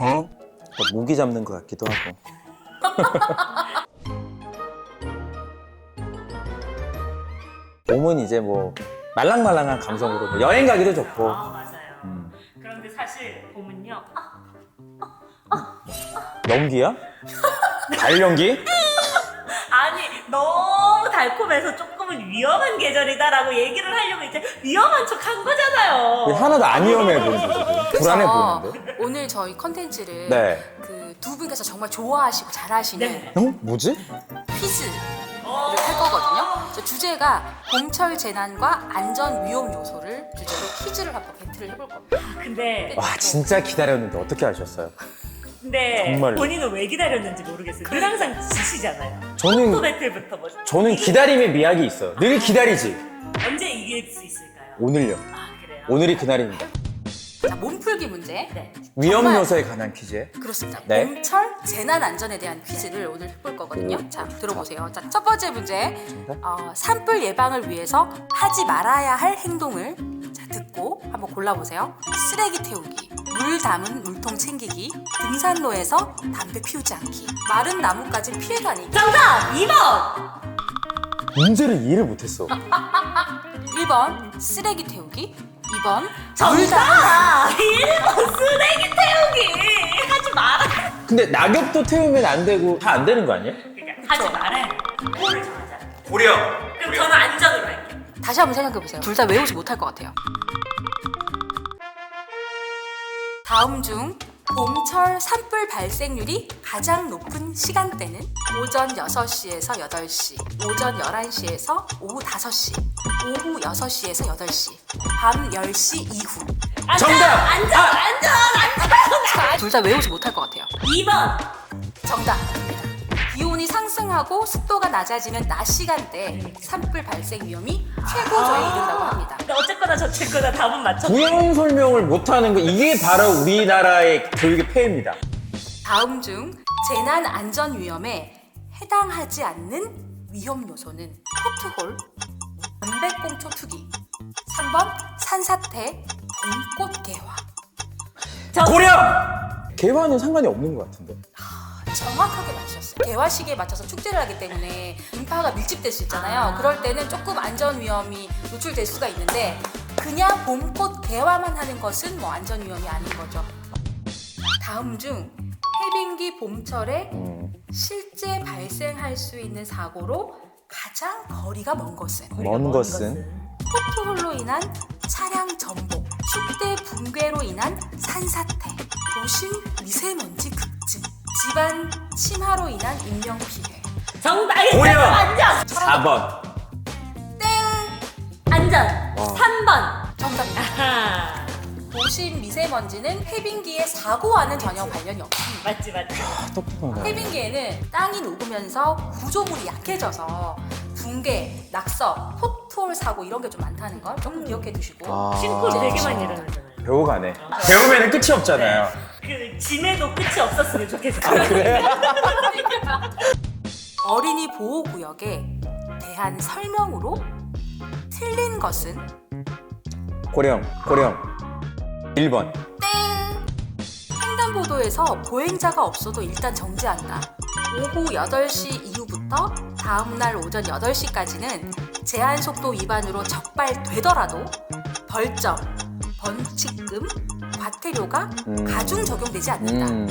어? 모기 잡는 것 같기도 하고. 봄은 이제 뭐 말랑말랑한 감성으로 뭐 여행 가기도 좋고. 아 맞아요. 음. 그런데 사실 봄은요. 연기야? 발연기? 아니 너무 달콤해서 조금은 위험한 계절이다라고 얘기를 하려고 이제 위험한 척 한 거잖아요. 왜 하나도 안 위험해 보이는 데 지금? 불안해 그래서 보이는데? 오늘 저희 컨텐츠를 네. 그 두 분께서 정말 좋아하시고 잘하시는 네. 어? 뭐지? 퀴즈를 할 거거든요. 저 주제가 봄철 재난과 안전 위험 요소를 주제로 퀴즈를 한번 배틀을 해볼 겁니다. 근데 와 진짜 기다렸는데 어떻게 하셨어요? 근데 정말로. 본인은 왜 기다렸는지 모르겠어요. 늘 항상 지시잖아요. 저는- 배틀부터 뭐 저는 기다림의 미학이 있어요. 늘 기다리지. 언제 이길 수 있을까요? 오늘요. 아 그래요? 오늘이 그날입니다. 자, 몸풀기 문제. 네. 위험 정말- 요소에 관한 퀴즈. 그렇습니다. 네. 봄철 재난 안전에 대한 퀴즈를 오늘 해볼 거거든요. 자, 들어보세요. 자, 첫 번째 문제. 어, 산불 예방을 위해서 하지 말아야 할 행동을 자, 듣고 한번 골라보세요. 쓰레기 태우기, 물 담은 물통 챙기기, 등산로에서 담배 피우지 않기, 마른 나무까지 피해 다니기. 정답 2번. 문제를 이해를 못했어. 1번 쓰레기 태우기, 2번 물 담은 정답 1번 쓰레기 태우기. 하지 마라. 근데 낙엽도 태우면 안 되고 다 안 되는 거 아니에요? 그러니까 하지 말아야 돼. 뭐를 정하자. 고려. 그럼 저는 안전으로 할게요. 다시 한번 생각해 보세요. 둘 다 외우지 못할 것 같아요. 다음 중 봄철 산불 발생률이 가장 높은 시간대는 오전 6시에서 8시, 오전 11시에서 오후 5시, 오후 6시에서 8시, 밤 10시 이후. 정답! 안전, 아! 안전, 안전. 둘다 외우지 못할 것 같아요. 2번. 정답. 기온이 상승하고 습도가 낮아지는 낮 시간대 산불 발생 위험이 최고조에 이른다고 합니다. 근데 어쨌거나 저쨌거나 답은 맞췄네. 부연 설명을 못하는 거 이게 바로 우리나라의 교육의 폐해입니다. 다음 중 재난 안전 위험에 해당하지 않는 위험 요소는 포트홀, 담배꽁초 투기, 3번 산사태, 봄꽃 개화. 정- 고려. 개화는 상관이 없는 것 같은데. 정확하게 맞추셨어요. 개화 시기에 맞춰서 축제를 하기 때문에 인파가 밀집될 수 있잖아요. 아. 그럴 때는 조금 안전 위험이 노출될 수가 있는데 그냥 봄꽃 개화만 하는 것은 뭐 안전 위험이 아닌 거죠. 다음 중 해빙기 봄철에 음, 실제 발생할 수 있는 사고로 가장 거리가 먼 것은 먼 것은 포트홀로 인한 차량 전복, 축대 붕괴로 인한 산사태, 도심 미세먼지 급증, 집안 침하로 인한 인명 피해. 정답. 고려. 안전. 4번. 땡! 안전. 와. 3번. 정답입니다. 아하. 도심 미세먼지는 해빙기의 사고와는 전혀 관련이 없습니다. 맞지 맞지. 똑똑하다. 해빙기에는 땅이 녹으면서 구조물이 약해져서 붕괴, 낙서, 포트홀 사고 이런 게 좀 많다는 걸 조금 기억해 두시고 아. 싱크홀 네. 되게 많이 일어나잖아요. 배워가네. 배우면 끝이 없잖아요. 그 짐에도 끝이 없었으면 좋겠어요. 그래? 어린이 보호 구역에 대한 설명으로 틀린 것은 고령, 고령. 1번. 땡! 횡단보도에서 보행자가 없어도 일단 정지한다. 오후 8시 이후부터 다음날 오전 8시까지는 제한 속도 위반으로 적발되더라도 벌점, 벌칙금, 과태료가 음. 가중 적용되지 않는다. 음.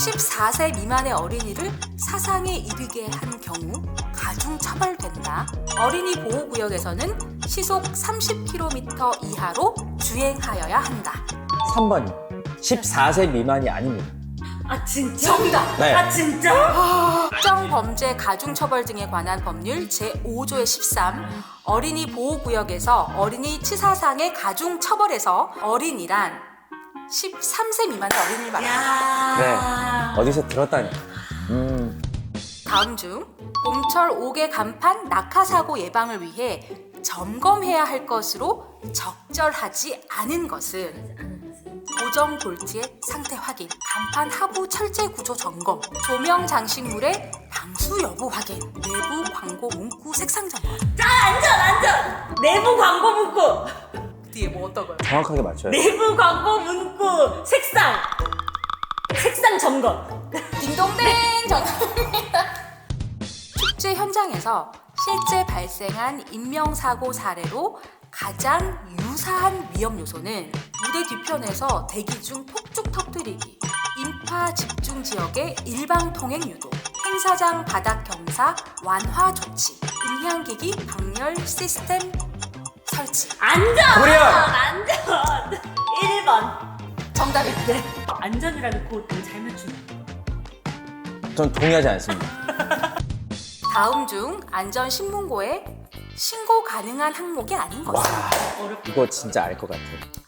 14세 미만의 어린이를 사상에 이르게 한 경우 가중 처벌된다. 어린이 보호구역에서는 시속 30km 이하로 주행하여야 한다. 3번. 14세 미만이 아닙니다. 아 진짜? 정답! 네. 아 진짜? 특정 범죄 가중 처벌 등에 관한 법률 제5조의 13 어린이 보호구역에서 어린이 치사상의 가중 처벌에서 어린이란 13세 미만의 어린이를 말합니다. 야. 네. 어디서 들었다니. 음. 다음 중 봄철 옥외 간판 낙하 사고 예방을 위해 점검해야 할 것으로 적절하지 않은 것은 고정 볼트의 상태 확인, 간판 하부 철제 구조 점검, 조명 장식물의 방수 여부 확인, 내부 광고 문구 색상 점검. 자 안전 안전. 내부 광고 문구. 뒤에 뭐 어떤 거요? 정확하게 맞춰요. 내부 광고 문구 색상. 안전 점검. 딩동댕 정답입니다. 축제 현장에서 실제 발생한 인명사고 사례로 가장 유사한 위험 요소는 무대 뒤편에서 대기 중 폭죽 터뜨리기, 인파 집중 지역의 일방 통행 유도, 행사장 바닥 경사 완화 조치, 음향기기 방열 시스템 설치. 안전. 고려! 안전. 1번. 정답입니다. 안전이라는 코드를 잘 맞추는. 전 동의하지 않습니다. 다음 중 안전 신문고에 신고 가능한 항목이 아닌 와, 어렵다. 이거 진짜 알 것 같아.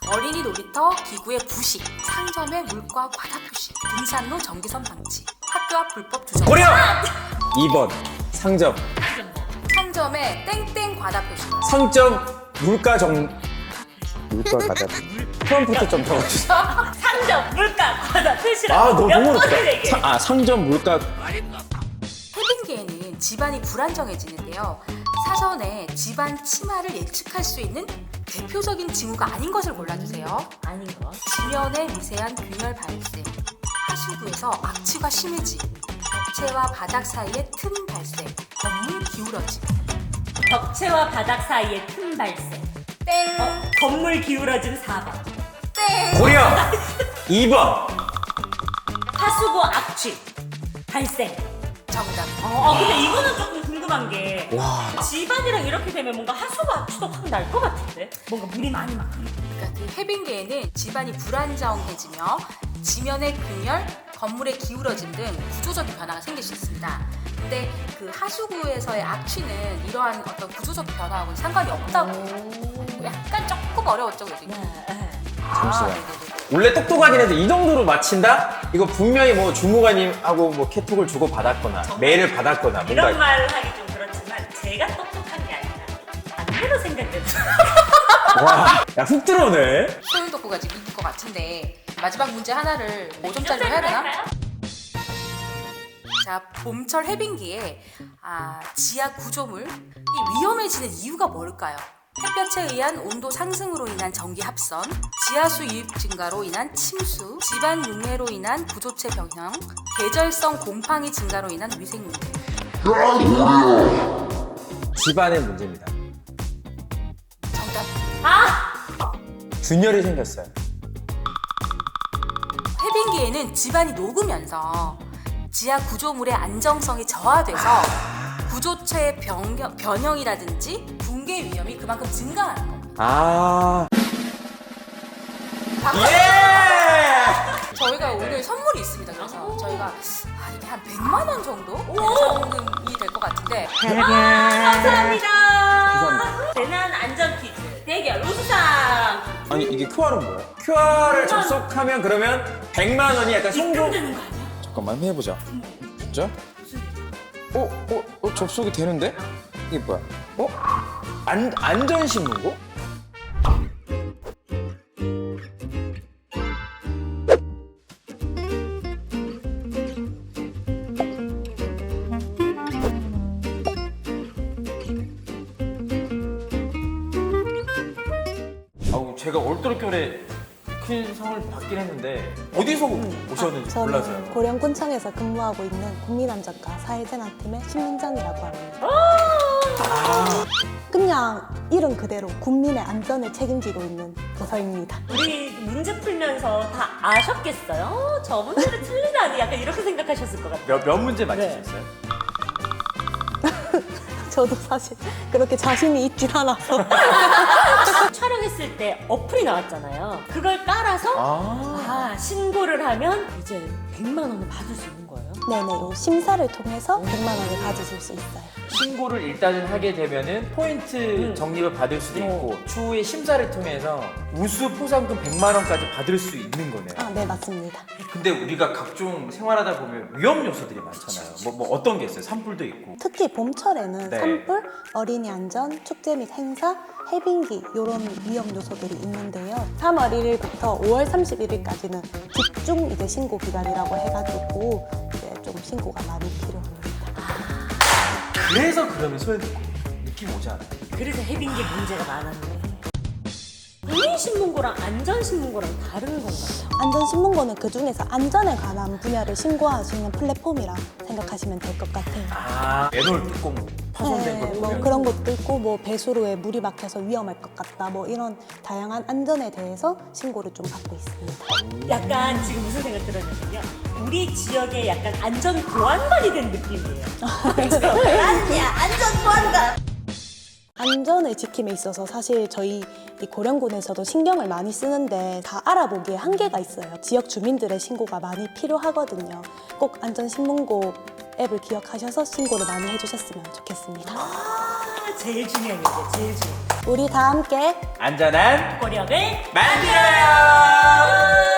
어린이 놀이터 기구의 부식, 상점의 물과 과다 표시, 등산로 전기선 방치, 학교 앞 불법 주정, 고려! 2번 상점. 상점의 땡땡 과다 표시, 상점 물가 정 물가 가다 프롬프트 좀 적어주세요. 상점 물가 과다 표시라고. 아 너무 몇 번을 어렵다. 상- 아 상점 물가 집안이 불안정해지는데요. 사전에 집안 치마를 예측할 수 있는 대표적인 징후가 아닌 것을 골라주세요. 아닌 거. 지면에 미세한 균열 발생, 하수구에서 악취가 심해짐, 벽체와 바닥 사이에 틈 발생, 건물 기울어짐. 벽체와 바닥 사이에 틈 발생. 땡! 어? 건물 기울어짐 4번. 땡! 고려 2번 하수구 악취 발생. 정답. 어, 어, 근데 이거는 조금 궁금한 게 와 집안이랑 이렇게 되면 뭔가 하수구 악취도 확 날 것 같은데? 뭔가 물이 많이 막 그러니까 그 해빙계에는 집안이 불안정해지며 지면의 균열, 건물의 기울어짐 등 구조적인 변화가 생길 수 있습니다. 근데 그 하수구에서의 악취는 이러한 어떤 구조적 변화하고는 상관이 없다고 약간 조금 어려웠죠, 그래도. 잠시만. 아. 원래 똑똑하긴 해도 이 정도로 맞힌다? 이거 분명히 뭐 주무관님하고 뭐 캐톡을 주고 받았거나 메일을 받았거나 이런 뭔가 말 하기 좀 그렇지만 제가 똑똑한 게 아니라 반대로 생각해서 와야 훅 들어오네. 소윤 덕후가 지금 이길 것 같은데 마지막 문제 하나를 5점짜리로 해야 되나? 자, 봄철 해빙기에 아, 지하 구조물 이 위험해지는 이유가 뭘까요? 햇볕에 의한 온도 상승으로 인한 전기 합선, 지하수 유입 증가로 인한 침수, 집안 융해로 인한 구조체 변형, 계절성 곰팡이 증가로 인한 위생 문제. 집안의 문제입니다. 정답. 아! 균열이 생겼어요. 해빙기에는 집안이 녹으면서 지하 구조물의 안정성이 저하돼서 구조체의 변형, 변형이라든지 붕괴 위험이 그만큼 증가하는 겁니다. 아 예! 저희가 오늘 선물이 있습니다. 그래서 저희가 아, 이게 한 100만 원 정도 상금이 될 것 같은데 감사합니다. 감사합니다. 재난 안전 퀴즈 대결 우수상 아니 이게 QR은 뭐야? QR을 접속하면 그러면 100만 원이 약간 송금 입금되는 거 아니야? 잠깐만 해보자. 진짜? 어, 어, 어, 접속이 되는데? 이게 뭐야? 어? 안, 안전신문고? 아우 제가 올드로결에 큰 상을 받긴 했는데 어디서 오셨는지 저는 몰라서요. 고령군청에서 근무하고 있는 국민안전과 사회재난팀의 신민정이라고 합니다. 그냥 이름 그대로 국민의 안전을 책임지고 있는 부서입니다. 우리 문제 풀면서 다 아셨겠어요? 어, 저 문제를 틀리다니 약간 이렇게 생각하셨을 것 같아요. 몇, 몇 문제 맞히셨어요? 저도 사실 그렇게 자신이 있진 않아서 촬영했을 때 어플이 나왔잖아요. 그걸 깔아서 아. 아, 신고를 하면 이제 100만 원을 받을 수 있는. 네네 요 심사를 통해서 100만 원을 받으실 수 있어요. 신고를 일단은 하게 되면은 포인트 음. 적립을 받을 수도 어. 있고 추후에 심사를 통해서 우수 포상금 100만 원까지 받을 수 있는 거네요. 아, 네 맞습니다. 근데 우리가 각종 생활하다 보면 위험 요소들이 많잖아요. 뭐, 뭐 어떤 게 있어요? 산불도 있고. 특히 봄철에는 네. 산불, 어린이 안전, 축제 및 행사, 해빙기 이런 위험 요소들이 있는데요. 3월 1일부터 5월 31일까지는 집중 이제 신고 기간이라고 해가지고 좀 신고가 많이 필요합니다. 그래서 그러면 소연 듣고 느낌 오지 않아요? 그래서 해빙기 문제가 많았네. 국민신문고랑 안전신문고랑 다른 건가요? 안전신문고는 그 중에서 안전에 관한 분야를 신고할 수 있는 플랫폼이라 생각하시면 될 것 같아요. 아 맨홀 뚜껑 파손된 걸 네, 뭐 보면 그런 것도 있고 뭐 배수로에 물이 막혀서 위험할 것 같다 뭐 이런 다양한 안전에 대해서 신고를 좀 받고 있습니다. 약간 지금 무슨 생각 들었냐면요. 우리 지역의 약간 안전 보안관이 된 느낌이에요. 아니야, 안전 보안관. 안전을 지킴에 있어서 사실 저희 이 고령군에서도 신경을 많이 쓰는데 다 알아보기에 한계가 있어요. 지역 주민들의 신고가 많이 필요하거든요. 꼭 안전신문고 앱을 기억하셔서 신고를 많이 해주셨으면 좋겠습니다. 아, 제일 중요한 게 제일 중요한 우리 다 함께 안전한 고력을 만들어요.